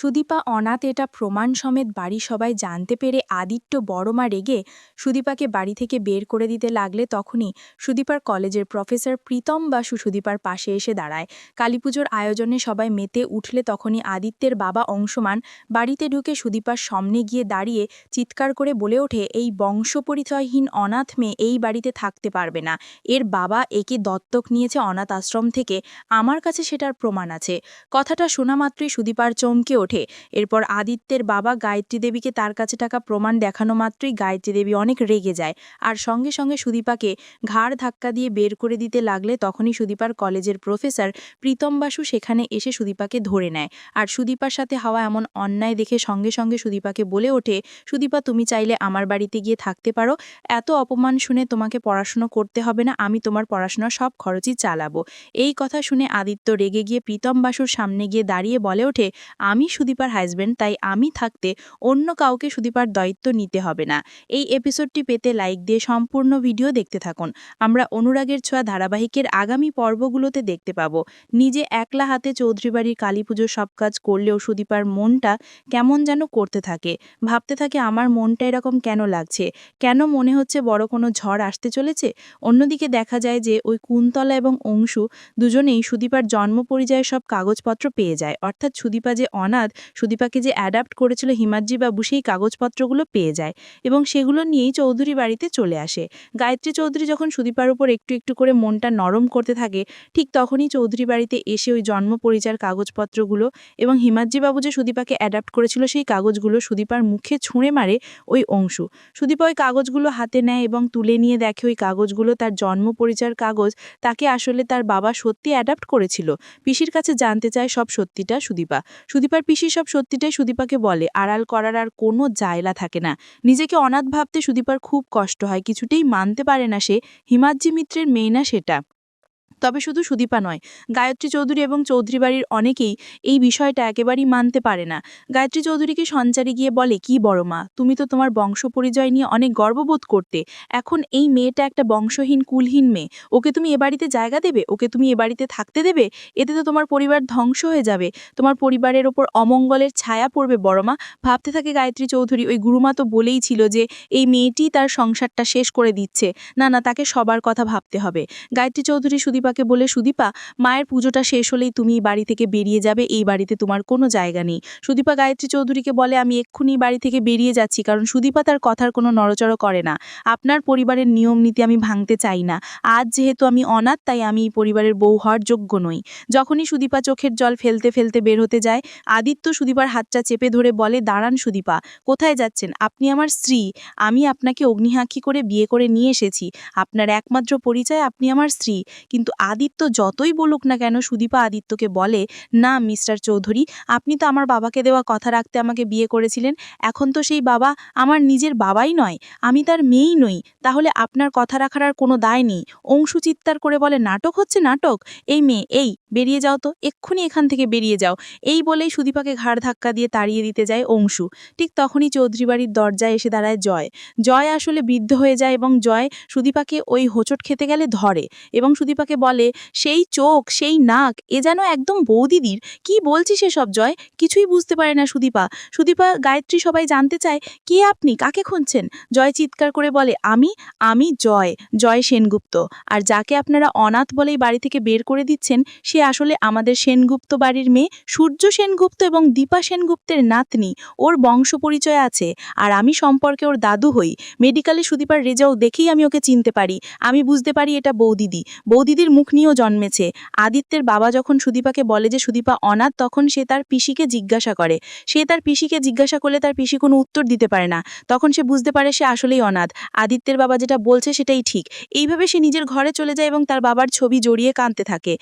সুদীপা অনাথ এটা প্রমাণ সমেত বাড়ি সবাই জানতে পেরে আদিত্য বড়মা রেগে সুদীপাকে বাড়ি থেকে বের করে দিতে লাগলে তখনই সুদীপার কলেজের প্রফেসর প্রীতম বাসু সুদীপার পাশে এসে দাঁড়ায়। কালীপুজোর আয়োজনে সবাই মেতে উঠলে তখনই আদিত্যের বাবা অংশমান বাড়িতে ঢুকে সুদীপার সামনে গিয়ে দাঁড়িয়ে চিৎকার করে বলে ওঠে, এই বংশপরিচয়হীন অনাথ মেয়ে এই বাড়িতে থাকতে পারবে না। এর বাবা একে দত্তক নিয়েছে অনাথ আশ্রম থেকে। আমার কাছে সেটার প্রমাণ আছে। কথাটা শোনা মাত্রই সুদীপার চমকে ওঠে। এরপর আদিত্যের বাবা গায়ত্রী দেবীকে তার কাছে টাকা প্রমাণ দেখানো মাত্রই গায়ত্রী দেবী অনেক রেগে যায়। আর সঙ্গে সঙ্গে সুদীপাকে ঘাড় ধাক্কা দিয়ে বের করে দিতে লাগলে তখনই সুদীপার কলেজের প্রফেসর প্রীতম বাসু সেখানে এসে সুদীপাকে ধরে নেয়। আর সুদীপার সাথে হওয়া এমন অন্যায় দেখে সঙ্গে সঙ্গে সুদীপাকে বলে ওঠে, সুদীপা, তুমি চাইলে আমার বাড়িতে গিয়ে থাকতে পারো। এত অপমান শুনে তোমাকে পড়াশুনো করতে হবে না, আমি তোমার পড়াশোনা সব খরচই চালাবো। এই কথা শুনে আদিত্য রেগে গিয়ে প্রীতম বাসুর সামনে গিয়ে দাঁড়িয়ে বলে ওঠে, আমি সুদীপার হাজব্যান্ড তাই আমি থাকতে অন্য কাউকে সুদীপার দায়িত্ব নিতে হবে না। এই এপিসোডটি পেতে লাইক দিয়ে সম্পূর্ণ ভিডিও দেখতে থাকুন। আমরা অনুরাগের ছোঁয়া ধারাবাহিকের আগামী পর্বগুলোতে দেখতে পাবো। নিজে একলা হাতে চৌধুরী বাড়ির কালী পুজোর সব কাজ করলেও সুদীপার মনটা কেমন যেন করতে থাকে। ভাবতে থাকে, আমার মনটা এরকম কেন লাগছে? কেন মনে হচ্ছে বড় কোনো ঝড় আসতে চলেছে? অন্যদিকে দেখা যায় যে ওই কুন্তলা এবং অংশু দুজনেই সুদীপার জন্ম পরিচয়ের সব কাগজপত্র পেয়ে যায়। অর্থাৎ সুদীপা যে অনাথ সুদীপাকে যে অ্যাডাপ্ট করেছিল হিমাদ্রি বাবু সেই কাগজপত্রগুলো পেয়ে যায় এবং সেগুলো নিয়েই চৌধুরী বাড়িতে চলে আসে। গায়ত্রী চৌধুরী যখন সুদীপার উপর একটু একটু করে মনটা নরম করতে থাকে, ঠিক তখনই চৌধুরী বাড়িতে এসে ওই জন্ম পরিচয়ের কাগজপত্রগুলো এবং হিমাদ্রি বাবু যে সুদীপাকে অ্যাডাপ্ট করেছিল সেই কাগজগুলো সুদীপার মুখে ছুঁড়ে মারে ওই অংশু। সুদীপা ওই কাগজগুলো হাতে নেয় এবং তুলে নিয়ে দেখে ওই কাগজগুলো তার জন্ম পরিচয়ের কাগজ তাকে আসলে তার বাবা সত্যি অ্যাডাপ্ট করেছিল। পিসির কাছে জানতে চায় সব সত্যিটা সুদীপা। সুদীপার পিসি সব সত্যিটাই সুদীপাকে বলে। আড়াল করার আর কোনো জায়লা থাকে না। নিজেকে অনাথ ভাবতে সুদীপার খুব কষ্ট হয়। কিছুতেই মানতে পারে না সে। হিমাদ্রি মিত্রের মেয়ে না সেটা। তবে শুধু সুদীপা নয়, গায়ত্রী চৌধুরী এবং চৌধুরী বাড়ির অনেকেই এই বিষয়টা একেবারেই মানতে পারে না। গায়ত্রী চৌধুরীকে সঞ্চারী গিয়ে বলে, কি বড় মা, তুমি তো তোমার বংশ পরিচয় নিয়ে অনেক গর্ববোধ করতে। এখন এই মেয়েটা একটা বংশহীন, কুলহীন মেয়ে। ওকে তুমি এ বাড়িতে জায়গা দেবে? ওকে তুমি এ বাড়িতে থাকতে দেবে? এতে তো তোমার পরিবার ধ্বংস হয়ে যাবে। তোমার পরিবারের ওপর অমঙ্গলের ছায়া পড়বে, বড় মা। ভাবতে থাকে গায়ত্রী চৌধুরী, ওই গুরুমা তো বলেই ছিল যে এই মেয়েটি তার সংসারটা শেষ করে দিচ্ছে। না না, তাকে সবার কথা ভাবতে হবে। গায়ত্রী চৌধুরী সুদীপাকে বলে, সুদীপা, মায়ের পুজোটা শেষ হলেই তুমি বাড়ি থেকে বেরিয়ে যাবে, এই বাড়িতে তোমার কোনো জায়গা নেই। সুদীপা গায়ত্রী চৌধুরীকে বলে, আমি এক্ষুনি বাড়ি থেকে বেরিয়ে যাচ্ছি, কারণ সুদীপা তার কথার কোনো নড়চড় করে না। আপনার পরিবারের নিয়ম নীতি আমি ভাঙতে চাই না। আজ যেহেতু আমি অনাথ, তাই আমি পরিবারের বউ হওয়ার যোগ্য নই। যখনই সুদীপা চোখের জল ফেলতে ফেলতে বের হতে যায়, আদিত্য সুদীপার হাতটা চেপে ধরে বলে, দাঁড়ান সুদীপা, কোথায় যাচ্ছেন? আপনি আমার স্ত্রী। আমি আপনাকে অগ্নিহাক্ষী করে বিয়ে করে নিয়ে এসেছি। আপনার একমাত্র পরিচয়, আপনি আমার স্ত্রী। কিন্তু আদিত্য যতই বলুক না কেন, সুদীপা আদিত্যকে বলে, না, মিস্টার চৌধুরী, আপনি তো আমার বাবাকে দেওয়া কথা রাখতে আমাকে বিয়ে করেছিলেন। এখন তো সেই বাবা আমার নিজের বাবাই নয়, আমি তার মেয়েই নই। তাহলে আপনার কথা রাখার আর কোনো দায় নেই। অংশু চিৎকার করে বলে, নাটক হচ্ছে নাটক। এই মেয়ে, এই, বেরিয়ে যাও তো, এক্ষুনি এখান থেকে বেরিয়ে যাও। এই বলেই সুদীপাকে ঘাড় ধাক্কা দিয়ে তাড়িয়ে দিতে যায় অংশু। ঠিক তখনই চৌধুরী বাড়ির দরজায় এসে দাঁড়ায় জয়। জয় আসলে বৃদ্ধ হয়ে যায় এবং জয় সুদীপাকে ওই হোঁচট খেতে গেলে ধরে এবং সুদীপাকে বলে সেই চোখ, সেই নাক, এ যেন একদম বৌদিদির। কি বলছি সেসব, জয়? কিছুই বুঝতে পারে না সুদীপা। সুদীপা গায়ত্রী সবাই জানতে চায়, কে আপনি? কাকে খুঁজছেন? জয় চিৎকার করে বলে, আমি? আমি জয় জয় সেনগুপ্ত। আর যাকে আপনারা অনাথ বলেই বাড়ি থেকে বের করে দিচ্ছেন, সে আসলে আমাদের সেনগুপ্ত বাড়ির মেয়ে সূর্য সেনগুপ্ত এবং দীপা সেনগুপ্তের নাতনি। ওর বংশ পরিচয় আছে, আর আমি সম্পর্কে ওর দাদু হই। মেডিকেলে সুদীপার রেজাও দেখেই আমি ওকে চিনতে পারি। আমি বুঝতে পারি এটা বৌদিদি। বৌদিদির মুখ নিয়েও জন্মেছে। আদিত্যের বাবা যখন সুদীপাকে বলে যে সুদীপা অনাথ, তখন সে তার পিসিকে জিজ্ঞাসা করে। সে তার পিসিকে জিজ্ঞাসা করলে তার পিসি কোনো উত্তর দিতে পারে না। তখন সে বুঝতে পারে সে আসলেই অনাথ। আদিত্যের বাবা যেটা বলছে সেটাই ঠিক। এইভাবে সে নিজের ঘরে চলে যায় এবং তার বাবার ছবি জড়িয়ে কাঁদতে থাকে।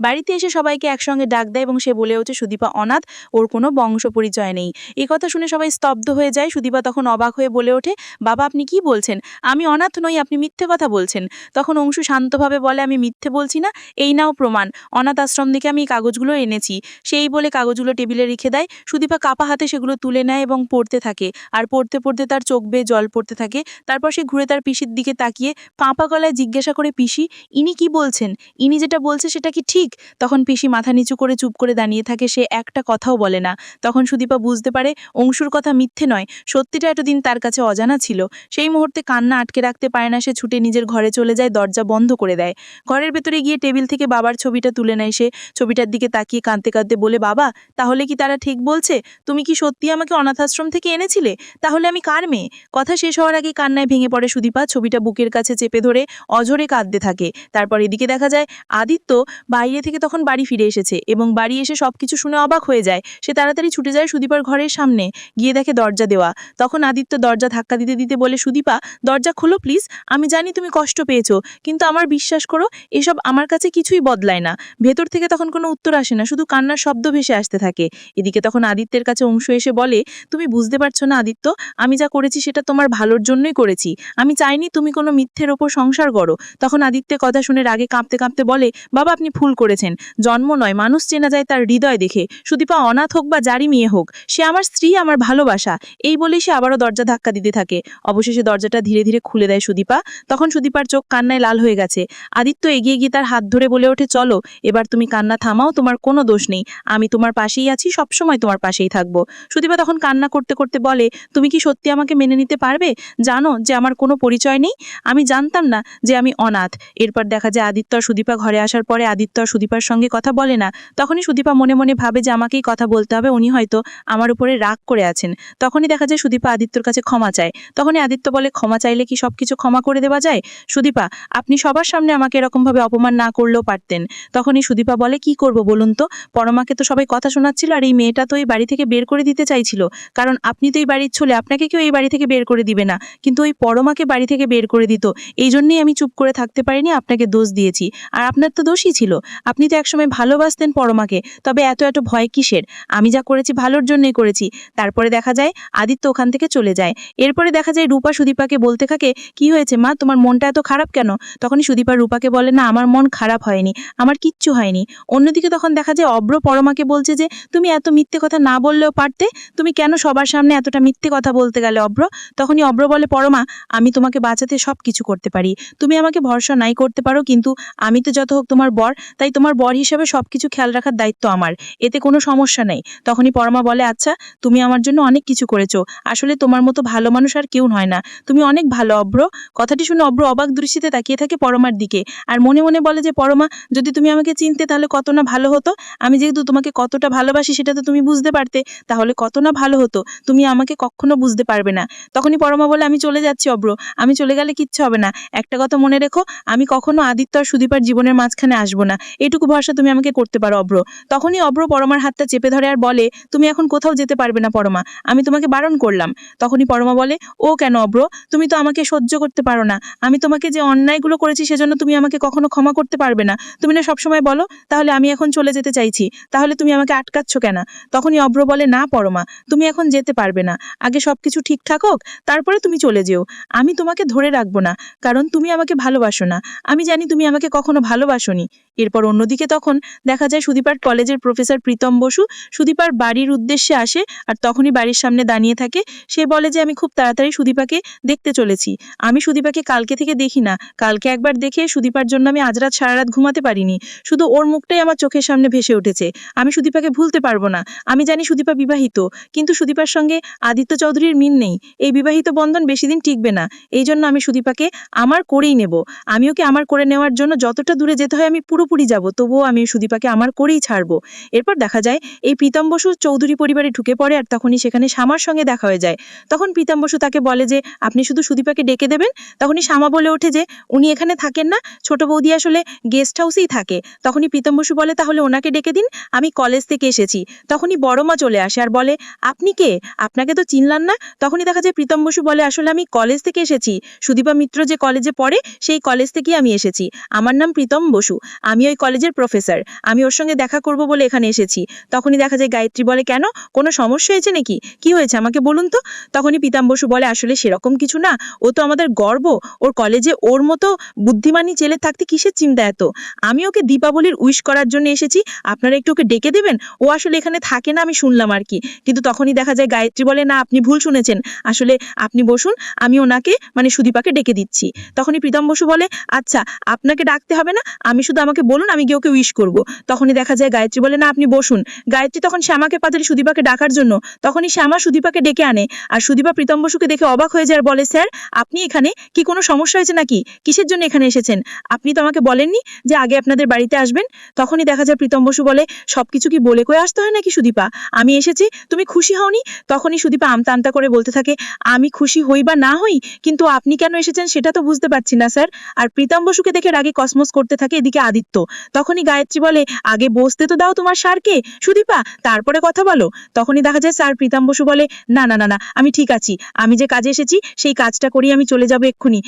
বাড়িতে এসে সবাইকে একসঙ্গে ডাক দেয় এবং সে বলে ওঠে, সুদীপা অনাথ, ওর কোনো বংশ পরিচয় নেই। এই কথা শুনে সবাই স্তব্ধ হয়ে যায়। সুদীপা তখন অবাক হয়ে বলে ওঠে, বাবা, আপনি কি বলছেন? আমি অনাথ নই, আপনি মিথ্যে কথা বলছেন। তখন অংশু শান্তভাবে বলে, আমি মিথ্যে বলছি না, এই নাও প্রমাণ। অনাথ আশ্রম থেকে আমি এই কাগজগুলো এনেছি। সেই বলে কাগজগুলো টেবিলে রেখে দেয়। সুদীপা কাপা হাতে সেগুলো তুলে নেয় এবং পড়তে থাকে। আর পড়তে পড়তে তার চোখ বেয়ে জল পড়তে থাকে। তারপর সে ঘুরে তার পিসির দিকে তাকিয়ে কাঁপা গলায় জিজ্ঞাসা করে, পিসি, ইনি কি বলছেন? ইনি যেটা বলছে সেটা কি ঠিক? তখন পিসি মাথা নিচু করে চুপ করে দাঁড়িয়ে থাকে। সে একটা কথাও বলে না। তখন সুদীপা বুঝতে পারে, অংশুর কথা মিথ্যে নয়। সত্যিটা এতদিন তার কাছে অজানা ছিল। সেই মুহূর্তে কান্না আটকে রাখতে পারে না। সে ছুটে নিজের ঘরে চলে যায়, দরজা বন্ধ করে দেয়। ঘরের ভেতরে গিয়ে টেবিল থেকে বাবার ছবিটা তুলে নেয় সে। ছবিটার দিকে তাকিয়ে কাঁদতে কাঁদতে বলে, বাবা, তাহলে কি তারা ঠিক বলছে? তুমি কি সত্যি আমাকে অনাথাশ্রম থেকে এনেছিলে? তাহলে আমি কার মেয়ে? কথা শেষ হওয়ার আগে কান্নায় ভেঙে পড়ে সুদীপা। ছবিটা বুকের কাছে চেপে ধরে অঝরে কাঁদতে থাকে। তারপর এদিকে দেখা যায়, আদিত্য বাইরে থেকে তখন বাড়ি ফিরে এসেছে এবং বাড়ি এসে সবকিছু শুনে অবাক হয়ে যায়। সে তাড়াতাড়ি ছুটে যায় সুদীপার ঘরের সামনে, গিয়ে দেখে দরজা দেওয়া। তখন আদিত্য দরজা ধাক্কা দিতে দিতে বলে, সুদীপা, দরজা খোলো, প্লিজ। আমি জানি তুমি কষ্ট পেয়েছ, কিন্তু আমার বিশ্বাস করো, এসব আমার কাছে কিছুই বদলায় না। ভেতর থেকে তখন কোনো উত্তর আসে না, শুধু কান্নার শব্দ ভেসে আসতে থাকে। এদিকে তখন আদিত্যের কাছে অংশ এসে বলে, তুমি বুঝতে পারছ না আদিত্য, আমি যা করেছি সেটা তোমার ভালোর জন্যই করেছি। আমি চাইনি তুমি কোনো মিথ্যের ওপর সংসার করো। তখন আদিত্যের কথা শুনে রাগে কাঁপতে কাঁপতে বলে, বাবা, আপনি ভুল করেছেন। জন্ম নয়, মানুষ চেনা যায় তার হৃদয় দেখে। সুদীপা অনাথ হোক বা জারি মেয়ে হোক, সে আমার স্ত্রী, আমার ভালোবাসা। এই বলেই সে আবারও দরজা ধাক্কা দিতে থাকে। অবশেষে দরজাটা ধীরে ধীরে খুলে দেয় সুদীপা। তখন সুদীপার চোখ কান্নায় লাল হয়ে গেছে। আদিত্য এগিয়ে গিয়ে তার হাত ধরে বলে ওঠে, চলো, এবার তুমি কান্না থামাও, তোমার কোনো দোষ নেই। আমি তোমার পাশেই আছি, সবসময় তোমার পাশেই থাকব। সুদীপা তখন কান্না করতে করতে বলে, তুমি কি সত্যি আমাকে মেনে নিতে পারবে? জানো যে আমার কোনো পরিচয় নেই? আমি জানতাম না যে আমি অনাথ। এরপর দেখা যায় আদিত্য আর সুদীপা ঘরে আসার পরে আদিত্য আর সুদীপার সঙ্গে কথা বলে না। তখনই সুদীপা মনে মনে ভাবে যে আমাকেই কথা বলতে হবে, উনি হয়তো আমার উপরে রাগ করে আছেন। তখনই দেখা যায় সুদীপা আদিত্যর কাছে ক্ষমা চায়। তখনই আদিত্য বলে, ক্ষমা চাইলে কি সবকিছু ক্ষমা করে দেওয়া যায়? সুদীপা, আপনি সবার সামনে আমাকে এরকমভাবে অপমান না করলেও পারতেন। তখনই সুদীপা বলে, কি করব বলুন তো? পরমাকে তো সবাই কথা শোনাচ্ছিল আর এই মেয়েটা তো এই বাড়ি থেকে বের করে দিতে চাইছিল। কারণ আপনি তো এই বাড়ির ছোলে, আপনাকে কেউ এই বাড়ি থেকে বের করে দিবে না। কিন্তু ওই পরমাকে বাড়ি থেকে বের করে দিত। এই জন্যই আমি চুপ করে থাকতে পারিনি, আপনাকে দোষ দিয়েছি। আর আপনার তো দোষই ছিল। আপনি তো একসময় ভালোবাসতেন পরমাকে। তবে এত এত ভয় কিসের? আমি যা করেছি ভালোর জন্যই করেছি। তারপরে দেখা যায়, আদিত্য ওখান থেকে চলে যায়। এরপরে দেখা যায় রূপা সুদীপাকে বলতে থাকে, কি হয়েছে মা? তোমার মনটা এত খারাপ কেন? তখনই সুদীপা রূপাকে বলে, না, আমার মন খারাপ হয়নি, আমার কিচ্ছু হয়নি। অন্যদিকে তখন দেখা যায় অব্র পরমাকে বলছে যে, তুমি এত মিথ্যে কথা না বললেও পারতে, তুমি কেন সবার সামনে এতটা মিথ্যে কথা বলতে গেলে অব্র? তখনই অব্র বলে, পরমা, আমি তোমাকে বাঁচাতে সব কিছু করতে পারি। তুমি আমাকে ভরসা নাই করতে পারো, কিন্তু আমি তো যত হোক তোমার বর, তাই তোমার বর হিসেবে সবকিছু খেয়াল রাখার দায়িত্ব আমার। এতে কোনো সমস্যা নেই। তখনই পরমা বলে আচ্ছা তুমি আমার জন্য অনেক কিছু করেছ। আসলে তোমার মতো ভালো মানুষ আর কেউ হয় না। তুমি অনেক ভালো, অব্র। কথাটি শুনে অব্র অবাক দৃষ্টিতে তাকিয়ে থাকে পরমার দিকে। আর মনে মনে বলে যে, পরমা, যদি তুমি আমাকে চিনতে তাহলে কত না ভালো হতো। আমি যেহেতু তোমাকে কতটা ভালোবাসি সেটা তো তুমি বুঝতে পারতে, তাহলে কত না ভালো হতো। তুমি আমাকে কখনো বুঝতে পারবে না। তখনই পরমা বলে, আমি চলে যাচ্ছি, অব্র। আমি চলে গেলে কিচ্ছু হবে না। একটা কথা মনে রেখো, আমি কখনো আদিত্য আর সুদীপার জীবনের মাঝখানে আসব না। এটুকু ভরসা তুমি আমাকে করতে পারো, অব্র। তখনই অব্র পরমার হাতটা চেপে ধরে আর বলে, তুমি এখন কোথাও যেতে পারবে না, পরমা। আমি তোমাকে বারণ করলাম। তখনই পরমা বলে, ও কেন, অব্র? তুমি তো আমাকে সহ্য করতে পারো না। আমি তোমাকে যে অন্যায়গুলো করেছি সেজন্য তুমি আমাকে কখনো ক্ষমা করতে পারবে না। তুমি না সবসময় বলো, তাহলে আমি এখন চলে যেতে চাইছি। তাহলে তুমি আমাকে আটকাচ্ছ কেন? তখনই অব্র বলে, না পরমা, তুমি এখন যেতে পারবে না। আগে সবকিছু ঠিকঠাক হোক, তারপরে তুমি চলে যেও। আমি তোমাকে ধরে রাখব না, কারণ তুমি আমাকে ভালোবাসো না। আমি জানি তুমি আমাকে কখনো ভালোবাসোনি। এরপর অন্যদিকে তখন দেখা যায় সুদীপার কলেজের প্রফেসর প্রীতম বসু, সুদীপার বাড়ির উদ্দেশ্যে আসে আর তখনই বাড়ির সামনে দাঁড়িয়ে থাকে। সে বলে যে, আমি খুব তাড়াতাড়ি সুদীপাকে দেখতে চলেছি। আমি সুদীপাকে কালকে থেকে দেখি না। কালকে একবার দেখে সুদীপার জন্য আমি রাত সারা রাত ঘুমাতে পারিনি। শুধু ওর মুখটাই আমার চোখের সামনে ভেসে উঠেছে। আমি সুদীপাকে ভুলতে পারব না। আমি জানি সুদীপা বিবাহিত, কিন্তু সুদীপার সঙ্গে আদিত্য চৌধুরীর মিল নেই। এই বিবাহিত বন্ধন বেশি দিন টিকবে না। এই জন্য আমি সুদীপাকে আমার করেই নেব। আমি ওকে আমার করে নেওয়ার জন্য যতটা দূরে যেতে হয় আমি পুরোপুরি যাব, তবুও আমি সুদীপাকে আমার করেই ছাড়বো। এরপর দেখা যায়, এই প্রীতম বসু চৌধুরী পরিবারে ঢুকে পড়ে আর তখনই সেখানে শ্যামার সঙ্গে দেখা হয়ে যায়। তখন প্রীতম বসু তাকে বলে যে, আপনি শুধু সুদীপাকে ডেকে দেবেন? তখনই শ্যামা বলে ওঠে যে, উনি এখানে থাকেন না। ছোট বৌদি আসলে গেস্ট হাউসেই থাকে। তখনই প্রীতম বসু বলে, তাহলে ওনাকে ডেকে দিন, আমি কলেজ থেকে এসেছি। তখনই বড় মা চলে আসে আর বলে, আপনি কে? আপনাকে তো চিনলাম না। তখনই দেখা যায় প্রীতম বসু বলে, আসলে আমি কলেজ থেকে এসেছি। সুদীপা মিত্র যে কলেজে পড়ে, সেই কলেজ থেকেই আমি এসেছি। আমার নাম প্রীতম বসু। আমি ওই কলেজের প্রফেসর আমি ওর সঙ্গে দেখা করব বলে এখানে এসেছি। তখনই দেখা যায় গায়ত্রী বলে, কেন? কোনো সমস্যা হয়েছে নাকি? কি হয়েছে? আমাকে বলুন তো। তখনই পিতাম বসু বলে, আসলে সেরকম কিছু না। ও তো আমাদের গর্ব। ওর কলেজে ওর মতো বুদ্ধিমানী ছেলে থাকতে কিসের কিসের চিন্তা এত। আমি ওকে দীপাবলির উইশ করার জন্য এসেছি, আপনারা একটু ওকে ডেকে দেবেন? ও আসলে এখানে থাকে না, আমি শুনলাম আর কি। কিন্তু তখনই দেখা যায় গায়ত্রী বলে, না, আপনি ভুল শুনেছেন। আসলে আপনি বসুন, আমি ওনাকে মানে সুদীপাকে ডেকে দিচ্ছি। তখনই প্রীতম বসু বলে আচ্ছা আপনাকে ডাকতে হবে না? আমি শুধু আমাকে বলুন, আমি গিয়ে ওকে উইশ করব। তখনই দেখা যায় গায়ত্রী বলে, না, আপনি বসুন। গায়ত্রী তখন শ্যামাকে পাতালি সুদীপাকে ডাকার জন্য। তখনই শ্যামা সুদীপাকে ডেকে আনে। আর সুদীপা প্রীতম বসুকে দেখে অবাক হয়ে যায় আর বলে, স্যার, আপনি এখানে? কি কোনো সমস্যা হয়েছে নাকি? কিসের জন্য এখানে এসেছেন? আপনি তো আমাকে বলেননি যে আগে আপনাদের বাড়িতে আসবেন? তখনই দেখা যায় প্রীতম বসু বলে, সবকিছু কি বলে কয়ে আসতে হয় নাকি সুদীপা? আমি এসেছি, তুমি খুশি হওনি? তখনই সুদীপা আমতা আমতা করে বলতে থাকে, আমি খুশি হই বা না হই, কিন্তু আপনি কেন এসেছেন সেটা তো বুঝতে পারছি না, স্যার। আর প্রীতম বসুকে দেখে রাগে কসমস করতে থাকে এদিকে আদিত্য। তখনই গায়ত্রী বলে, আগে বসতে তো দাও তোমার স্যারকে। সুদীপা, তারপরে কথা বলো। তখনই দেখা যায় স্যার প্রীতম বসু বলে, না না না না, আমি ঠিক আছি। আমি যে কাজে এসেছি, সেই কাজটা করি আমি চলে যাব এক্ষুনি।